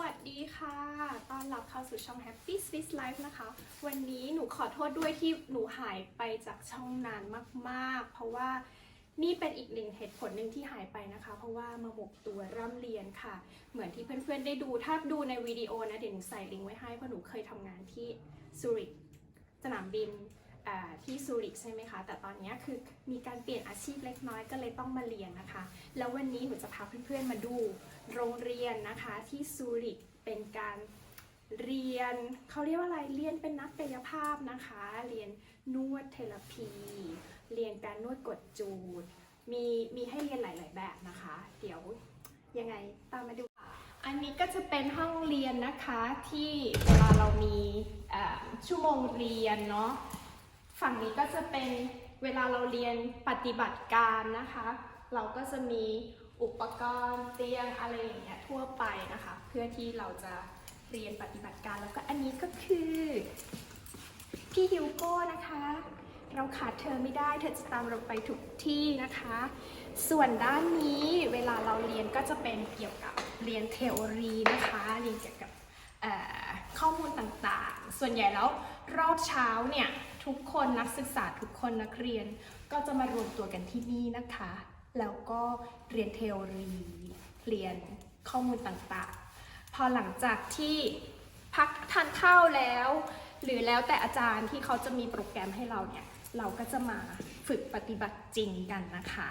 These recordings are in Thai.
วัสดีค่ะ ต้อนรับเข้าสู่ช่อง Happy Swiss Life นะคะ วันนี้หนูขอโทษด้วยที่หนูหายไปจากช่องนานมาก ๆ เพราะว่านี่เป็นอีกหนึ่งเหตุผลหนึ่งที่หายไปนะคะ เพราะว่ามาหมกตัวร่ำเรียนค่ะ เหมือนที่เพื่อนๆได้ดู ถ้าดูในวิดีโอนะ เดี๋ยวหนูใส่ลิงก์ไว้ให้ เพราะหนูเคยทำงานที่ซูริกสนามบิน ที่ซูริกใช่ไหมคะ แต่ตอนนี้คือมีการเปลี่ยนอาชีพเล็กน้อยก็เลยต้องมาเรียนนะคะ แล้ววันนี้หนูจะพาเพื่อนๆมาดูโรงเรียนนะคะที่ซูริกเป็นการเรียนเขาเรียกว่าอะไรเรียนเป็นนักกายภาพนะคะ เรียนนวดเทเลพี เรียนการนวดกดจูด มีมีให้เรียนหลาย ๆ แบบนะคะ เดี๋ยวยังไงตามมาดูค่ะอันนี้ก็จะเป็นห้องเรียนนะคะที่เวลาเรามีชั่วโมงเรียนเนาะ ฝั่งนี้ก็จะเป็นเวลาเราเรียนปฏิบัติการนะคะ เราก็จะมีอุปกรณ์เตียงอะไรอย่างเงี้ยทั่วไปนะคะ เพื่อที่เราจะเรียนปฏิบัติการแล้วก็อันนี้ก็คือพี่ฮิวโก้นะคะ เราขาดเธอไม่ได้เธอจะตามเราไปทุกที่นะคะ ส่วนด้านนี้เวลาเราเรียนก็จะเป็นเกี่ยวกับเรียนเทโอรีนะคะ เรียนเกี่ยวกับข้อมูลต่าง ส่วนใหญ่แล้วรอบเช้าเนี่ยทุกคนนักศึกษาทุกคนนักเรียนก็จะมารวมตัวกันที่นี่นะคะ แล้วก็เรียนเทโอรีเรียนข้อมูลต่างๆ พอหลังจากที่พักทานข้าวแล้ว หรือแล้วแต่อาจารย์ที่เขาจะมีโปรแกรมให้เราเนี่ย เราก็จะมาฝึกปฏิบัติจริงกันนะคะ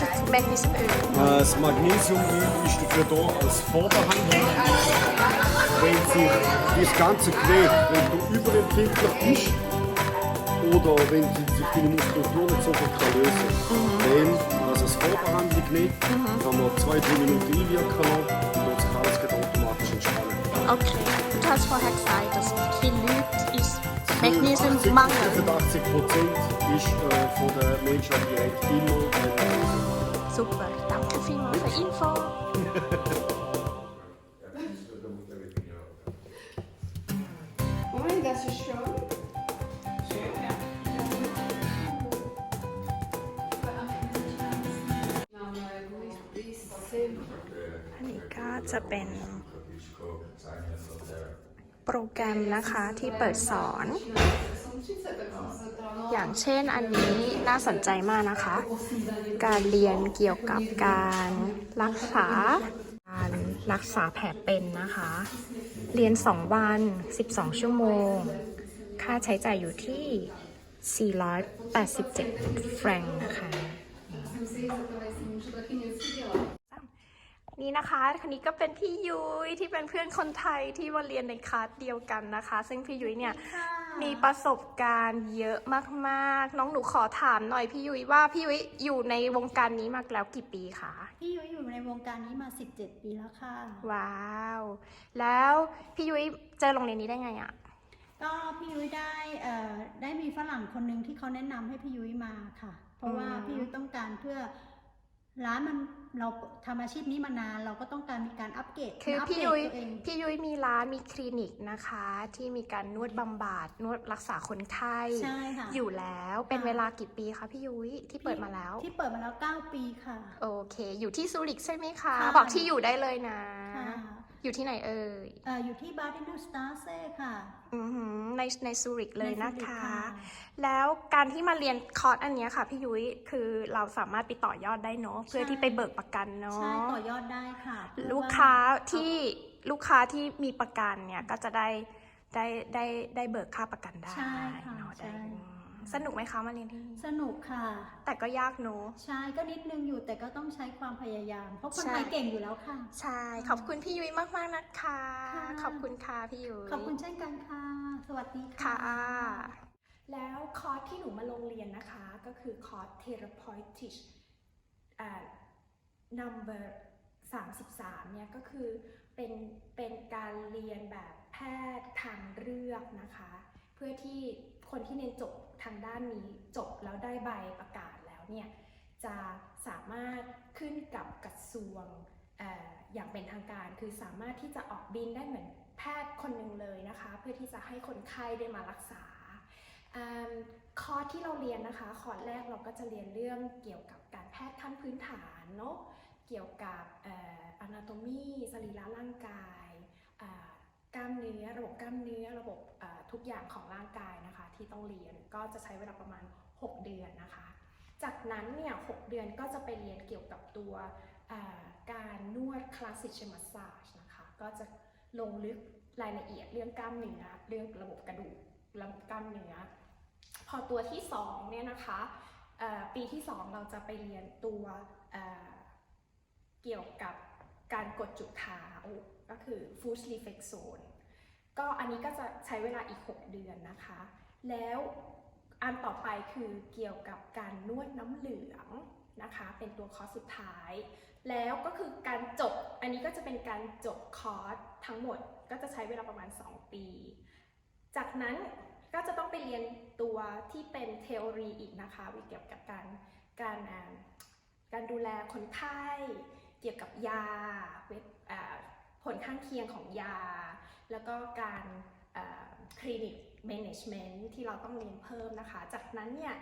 das Magnesium Äh, Das Magnesium ist dafür da als Vorbehandlung. Wenn sich das ganze Gewebe, wenn du überempfindlich bist oder wenn sich deine Muskulatur nicht so gut kann lösen dann also als Vorbehandlung nicht, kann man zwei, drei Minuten einwirken lassen und das alles geht automatisch entspannen. Okay, du hast vorher gesagt, dass viele Leute Technische Mangel. 85 Prozent ist äh, eh, von der Menschheit immer eh, Super, danke vielmals für die Info. Ui, das ist schon. Schön, ja. โปรแกรมนะคะที่เปิดสอน อย่างเช่นอันนี้น่าสนใจมากนะคะ การเรียนเกี่ยวกับการรักษาการรักษาแผลเป็นนะคะ เรียน 2 วัน 12 ชั่วโมง ค่าใช้จ่ายอยู่ที่ 487 แฟรงค์นะคะ นี่นะคะคนนี้ก็เป็นพี่ยุ้ยที่เป็นเพื่อนคนไทยที่มาเรียนในคลาสเดียวกันนะคะ ซึ่งพี่ยุ้ยเนี่ยมีประสบการณ์เยอะมากๆ น้องหนูขอถามหน่อยพี่ยุ้ยว่าพี่ยุ้ยอยู่ในวงการนี้มาแล้วกี่ปีคะพี่ยุ้ยอยู่ในวงการนี้มา 17 ปีแล้วค่ะ ว้าว แล้วพี่ยุ้ยเจอโรงเรียนนี้ได้ไงอะก็พี่ยุ้ยได้เอ่อได้มีฝรั่งคนหนึ่งที่เขาแนะนำให้พี่ยุ้ยมาค่ะ เพราะว่าพี่ยุ้ยต้องการเพื่อร้านมันเราทำอาชีพนี้มานานเราก็ต้องการมีการอัปเกรดคืออัปพี่เดตยุ้ยตัวเองพี่ยุ้ยมีร้านมีคลินิกนะคะ ที่มีการนวดบำบัดนวดรักษาคนไข้ใช่ค่ะอยู่แล้วเป็นค่ะเวลากี่ปีคะพี่ยุ้ยที่เปิดมาแล้ว ที่เปิดมาแล้ว 9 ปีค่ะ โอเค อยู่ที่ซูริกใช่ไหมคะค่ะบอกที่อยู่ได้เลยนะค่ะอยู่ที่ไหนเอ่ยเอ่ออยู่ที่บาร์ดินูสตาเซ่ค่ะอือหือในในซูริกเลยนะในซูริคะค่ะแล้วการที่มาเรียนคอร์สอันเนี้ยค่ะพี่ยุ้ยคือเราสามารถไปต่อยอดได้เนาะเพื่อที่ไปเบิกประกันเนาะใช่ต่อยอดได้ค่ะเพระลูกว่ค้าที่ลูกค้าที่มีประกันเนี่ยก็จะได้ได้ได้ได้เบิกค่าประกันได้ใช่ค่ะเนาะได้ใช่อืมสนุกไหมคะมาเรียนที่นี่สนุกค่ะ แต่ก็ยากเนาะใช่ก็นิดนึงอยู่แต่ก็ต้องใช้ความพยายาม เพราะคนใช่ไทยเก่งอยู่แล้วค่ะ ใช่ขอบคุณพี่ยุ้ยมากๆนะคะค่ะขอบคุณค่ะพี่ยุ้ยขอบคุณเช่นกันค่ะ สวัสดีค่ะ แล้วคอร์สที่หนูมาลงเรียนนะคะ ก็คือคอร์ส Therapeutic อ่า number 33เนี่ยก็คือเป็นเป็นการเรียนแบบแพทย์ทางเลือกนะคะ เพื่อที่คนที่เรียนจบทางด้านนี้จบแล้วได้ใบประกาศแล้วเนี่ยจะสามารถขึ้นกับกระทรวงออย่างเป็นทางการ คือสามารถที่จะออกบินได้เหมือนแพทย์คนหนึ่งเลยนะคะ เพื่อที่จะให้คนไข้ได้มารักษา คอร์สที่เราเรียนนะคะคอร์สแรกเราก็จะเรียนเรื่องเกี่ยวกับการแพทย์ขั้นพื้นฐานเนาะเกี่ยวกับอ่อ anatomy สรีระร่างกายกล้ามเนื้อ ระบบกล้ามเนื้อ ระบบทุกอย่างของร่างกายนะคะ ที่ต้องเรียนก็จะใช้เวลาประมาณ 6 เดือนนะคะ จากนั้นเนี่ย6เดือนก็จะไปเรียนเกี่ยวกับตัวการนวดคลาสสิกเชมัสซาจนะคะก็จะลงลึกรายละเอียดเรื่องกล้ามเนื้อเรื่องระบบกระดูกระบบกล้ามเนื้อ พอตัวที่2เนี่ยนะคะปีที่ 2 เราจะไปเรียนตัวเเกี่ยวกับการกดจุดเท้าก็คือ foot reflex zone ก็อันนี้ก็จะใช้เวลาอีก 6 เดือนนะคะ แล้วอันต่อไปคือเกี่ยวกับการนวดน้ำเหลืองนะคะ เป็นตัวคอร์สสุดท้าย แล้วก็คือการจบ อันนี้ก็จะเป็นการจบคอร์สทั้งหมดก็จะใช้เวลาประมาณ 2 ปี จากนั้น ก็จะต้องไปเรียนตัวที่เป็นเทอรีอีกนะคะเกี่ยวกับการการการดูแลคนไข้เกี่ยวกับยาเวทอ่าผลข้างเคียงของยา แล้วก็การคลินิกแมネจเมนต์ที่เราต้องเรียนเพิ่มนะคะ จากนั้นเนี่ย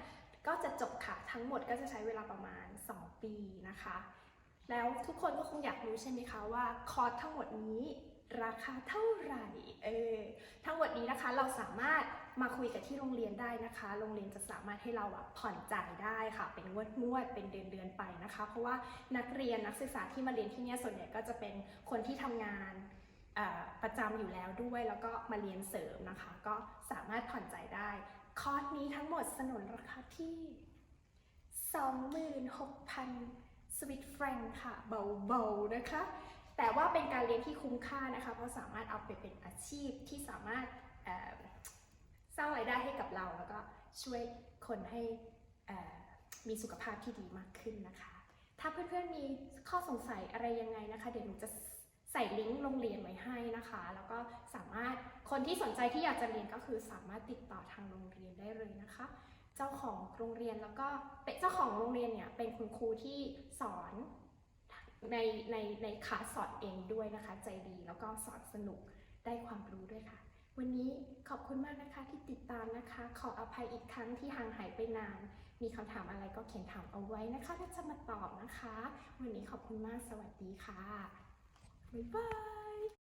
ก็จะจบค่ะทั้งหมดก็จะใช้เวลาประมาณ 2 ปีนะคะ แล้วทุกคนก็คงอยากรู้ใช่ไหมคะว่าคอร์สทั้งหมดนี้ ราคาเท่าไหร่เออทั้งหมดนี้นะคะเราสามารถมาคุยกับที่โรงเรียนได้นะคะ โรงเรียนจะสามารถให้เราอะผ่อนจ่ายได้ค่ะ เป็นงวดงวดเป็นเดือนเดือนไปนะคะ เพราะว่านักเรียนนักศึกษาที่มาเรียนที่นี่ส่วนใหญ่ก็จะเป็นคนที่ทำงานประจำอยู่แล้วด้วยแล้วก็มาเรียนเสริมนะคะ ก็สามารถผ่อนจ่ายได้ คอร์สนี้ทั้งหมดสนนราคาที่ 26,000สวิตแฟรงค์ค่ะเบาๆนะคะ แต่ว่าเป็นการเรียนที่คุ้มค่านะคะ เพราะสามารถเอาไปเป็นอาชีพที่สามารถสร้างรายได้ให้กับเรา แล้วก็ช่วยคนให้มีสุขภาพที่ดีมากขึ้นนะคะ ถ้าเพื่อนๆมีข้อสงสัยอะไรยังไงนะคะ เดี๋ยวหนูจะใส่ลิงก์โรงเรียนไว้ให้นะคะ แล้วก็สามารถคนที่สนใจที่อยากจะเรียนก็คือสามารถติดต่อทางโรงเรียนได้เลยนะคะ เจ้าของโรงเรียนแล้วก็เป็นเจ้าของโรงเรียนเนี่ยเป็นคุณครูที่สอน ในในในคลาสสอนเองด้วยนะคะ ใจดีแล้วก็สอนสนุกได้ความรู้ด้วยค่ะ วันนี้ขอบคุณมากนะคะที่ติดตามนะคะ ขออภัยอีกครั้งที่ห่างหายไปนาน มีคำถามอะไรก็เขียนถามเอาไว้นะคะถ้าจะมาตอบนะคะ วันนี้ขอบคุณมากสวัสดีค่ะบ๊ายบาย